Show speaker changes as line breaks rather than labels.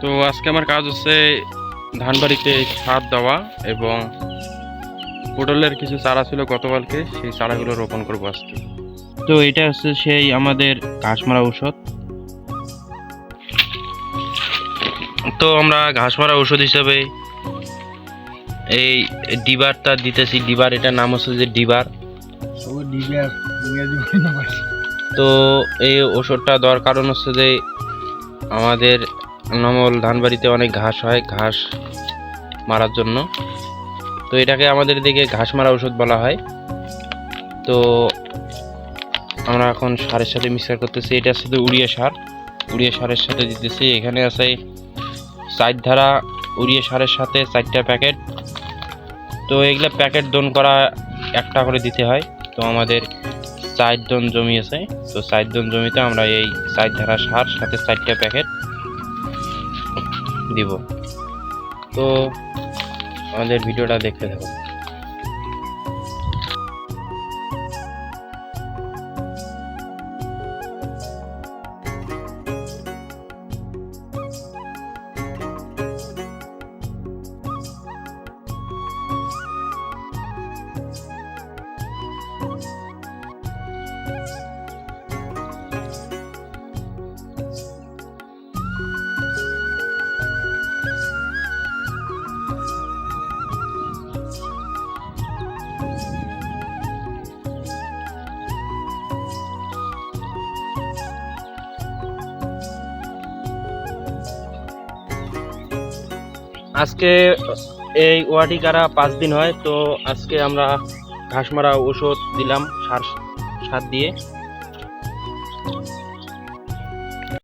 তো আজকে আমার কাজ হচ্ছে ধান বাড়িতে সার দেওয়া এবং পটলের কিছু চারা ছিল গতকালকে সেই চারাগুলো রোপণ করব আজকে।
তো এটা হচ্ছে সেই আমাদের ঘাস মারা ঔষধ। তো আমরা ঘাস মারা ঔষধ হিসাবে এই ডিবারটা দিতেছি। ডিবার এটার নাম হচ্ছে যে ডিবার। তো এই ওষুধটা দেওয়ার কারণ হচ্ছে যে আমাদের নমল ধানবাড়িতে অনেক ঘাস হয়, ঘাস মারার জন্য। তো এটাকে আমাদের দিকে ঘাস মারা ওষুধ বলা হয়। তো আমরা এখন সারের সাথে মিক্সার করতেছি। এটা শুধু উড়িয়া সার, উড়িয়া সারের সাথে দিতেছি। এখানে আছে চার ধারা উড়িয়া সারের সাথে চারটা প্যাকেট। তো এগুলা প্যাকেট দন করা একটা করে দিতে হয়। তো আমাদের চার জন জমি আছে। তো চার জন জমিতে আমরা এই চার ধারা সার সাথে চারটা প্যাকেট দিব তো আমাদের ভিডিওটা দেখতে থাকুন আজকে এই ওয়াটি কারা পাঁচ দিন হয়, তো আজকে আমরা ঘাস মারা ওষুধ দিলাম সার সার দিয়ে।